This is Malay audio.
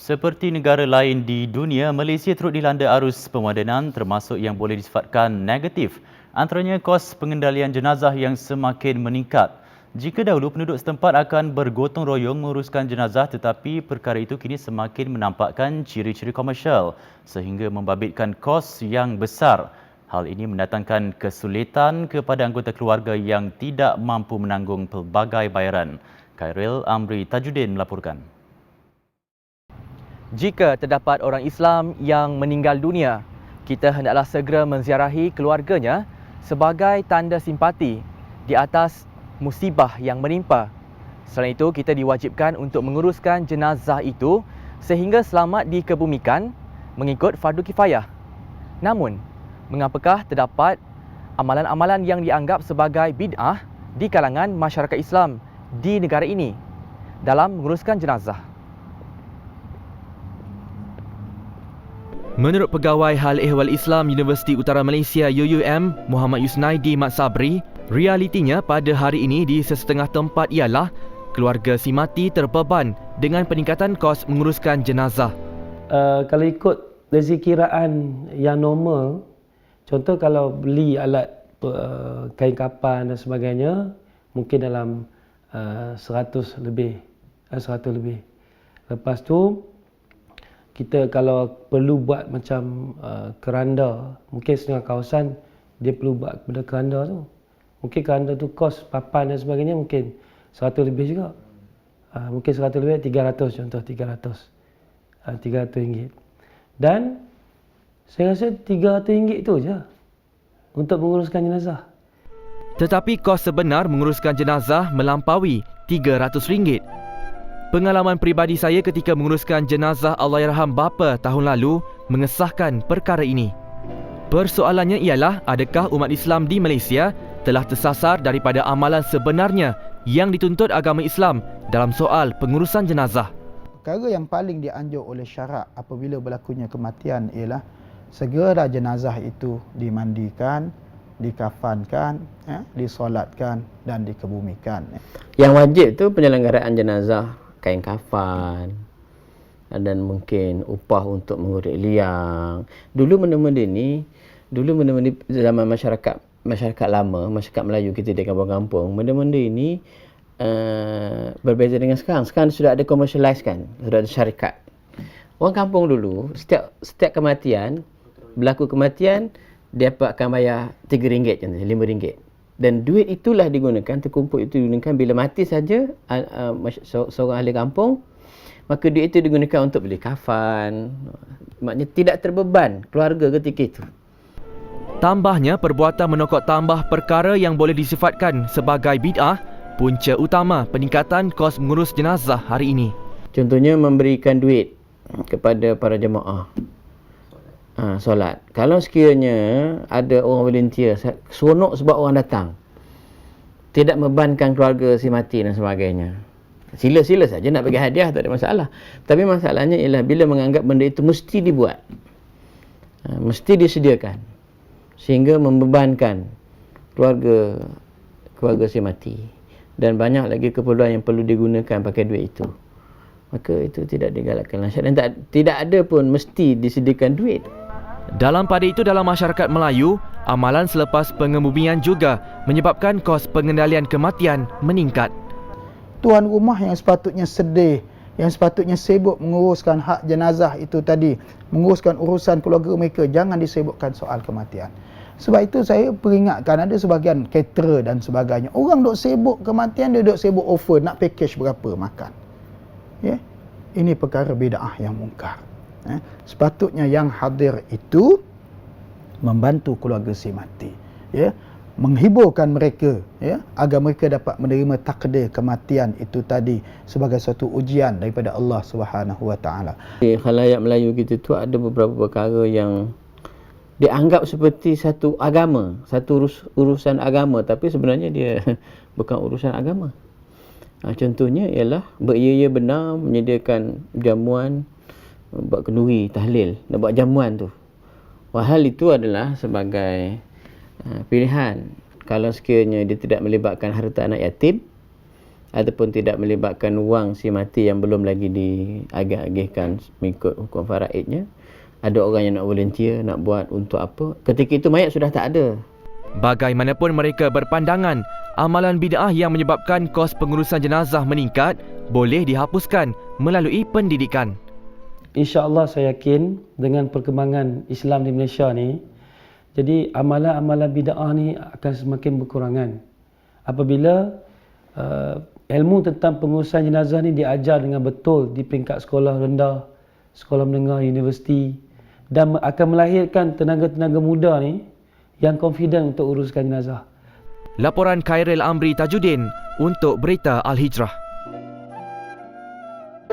Seperti negara lain di dunia, Malaysia turut dilanda arus pemodenan termasuk yang boleh disifatkan negatif. Antaranya kos pengendalian jenazah yang semakin meningkat. Jika dahulu penduduk setempat akan bergotong royong menguruskan jenazah tetapi perkara itu kini semakin menampakkan ciri-ciri komersial sehingga membabitkan kos yang besar. Hal ini mendatangkan kesulitan kepada anggota keluarga yang tidak mampu menanggung pelbagai bayaran. Khairil Amri Tajudin melaporkan. Jika terdapat orang Islam yang meninggal dunia, kita hendaklah segera menziarahi keluarganya sebagai tanda simpati di atas musibah yang menimpa. Selain itu, kita diwajibkan untuk menguruskan jenazah itu sehingga selamat dikebumikan mengikut fardu kifayah. Namun, mengapakah terdapat amalan-amalan yang dianggap sebagai bid'ah di kalangan masyarakat Islam di negara ini dalam menguruskan jenazah? Menurut Pegawai Hal Ehwal Islam Universiti Utara Malaysia UUM Muhammad Yusnaidi Mat Sabri, realitinya pada hari ini di sesetengah tempat ialah keluarga si mati terbeban dengan peningkatan kos menguruskan jenazah. Uh, kalau ikut dari kiraan yang normal, contoh kalau beli alat uh, kain kapan dan sebagainya, mungkin dalam uh, 100 lebih. Uh, 100 lebih. Lepas tu, kita kalau perlu buat macam uh, keranda, mungkin setengah kawasan dia perlu buat kepada keranda tu. Mungkin keranda tu kos papan dan sebagainya mungkin 100 lebih juga. Uh, mungkin 100 lebih 300 contoh 300. Uh, 300 ringgit. Dan saya rasa 300 ringgit tu je untuk menguruskan jenazah. Tetapi kos sebenar menguruskan jenazah melampaui 300 ringgit. Pengalaman peribadi saya ketika menguruskan jenazah Allahyarham bapa tahun lalu mengesahkan perkara ini. Persoalannya ialah adakah umat Islam di Malaysia telah tersasar daripada amalan sebenarnya yang dituntut agama Islam dalam soal pengurusan jenazah. Perkara yang paling dianjur oleh syarak apabila berlakunya kematian ialah segera jenazah itu dimandikan, dikafankan, ya, disolatkan dan dikebumikan. Yang wajib tu penyelenggaraan jenazah kain kafan dan mungkin upah untuk mengurik liang. Dulu benda-benda ni, dulu benda-benda zaman masyarakat masyarakat lama, masyarakat Melayu kita di kampung-kampung, benda-benda ini uh, berbeza dengan sekarang. Sekarang sudah ada commercialize kan, sudah ada syarikat. Orang kampung dulu, setiap setiap kematian, berlaku kematian, dia akan bayar RM3 contohnya, RM5 dan duit itulah digunakan terkumpul itu digunakan bila mati saja uh, uh, seorang ahli kampung maka duit itu digunakan untuk beli kafan. Maknanya tidak terbeban keluarga ketika itu. Tambahnya perbuatan menokok tambah perkara yang boleh disifatkan sebagai bid'ah punca utama peningkatan kos mengurus jenazah hari ini. Contohnya memberikan duit kepada para jemaah ha, solat. Kalau sekiranya ada orang volunteer, seronok sebab orang datang. Tidak membebankan keluarga si mati dan sebagainya. Sila-sila saja nak bagi hadiah, tak ada masalah. Tapi masalahnya ialah bila menganggap benda itu mesti dibuat. Ha, mesti disediakan. Sehingga membebankan keluarga keluarga si mati. Dan banyak lagi keperluan yang perlu digunakan pakai duit itu. Maka itu tidak digalakkan. Dan tak, tidak ada pun mesti disediakan duit. Dalam pada itu dalam masyarakat Melayu, amalan selepas pengebumian juga menyebabkan kos pengendalian kematian meningkat. Tuan rumah yang sepatutnya sedih, yang sepatutnya sibuk menguruskan hak jenazah itu tadi, menguruskan urusan keluarga mereka, jangan disibukkan soal kematian. Sebab itu saya peringatkan ada sebagian caterer dan sebagainya. Orang duk sibuk kematian, dia duk sibuk offer nak package berapa makan. Ya? Ini perkara bid'ah yang mungkar. Eh, sepatutnya yang hadir itu membantu keluarga si mati. Ya, menghiburkan mereka ya agar mereka dapat menerima takdir kematian itu tadi sebagai satu ujian daripada Allah Subhanahu wa taala. Di khalayak Melayu kita tu ada beberapa perkara yang dianggap seperti satu agama, satu urus, urusan agama tapi sebenarnya dia bukan urusan agama. Ha, contohnya ialah beria benar menyediakan jamuan buat kenduri, tahlil, nak buat jamuan tu. Wahal itu adalah sebagai uh, pilihan. Kalau sekiranya dia tidak melibatkan harta anak yatim, ataupun tidak melibatkan wang si mati yang belum lagi diagih-agihkan mengikut hukum faraidnya ada orang yang nak volunteer nak buat untuk apa ketika itu mayat sudah tak ada Bagaimanapun mereka berpandangan, amalan bid'ah yang menyebabkan kos pengurusan jenazah meningkat boleh dihapuskan melalui pendidikan. InsyaAllah saya yakin dengan perkembangan Islam di Malaysia ni, jadi amalan-amalan bid'ah ni akan semakin berkurangan. Apabila uh, ilmu tentang pengurusan jenazah ni diajar dengan betul di peringkat sekolah rendah, sekolah menengah, universiti dan akan melahirkan tenaga-tenaga muda ni yang confident untuk uruskan jenazah. Laporan Khairil Amri Tajuddin untuk Berita Al-Hijrah.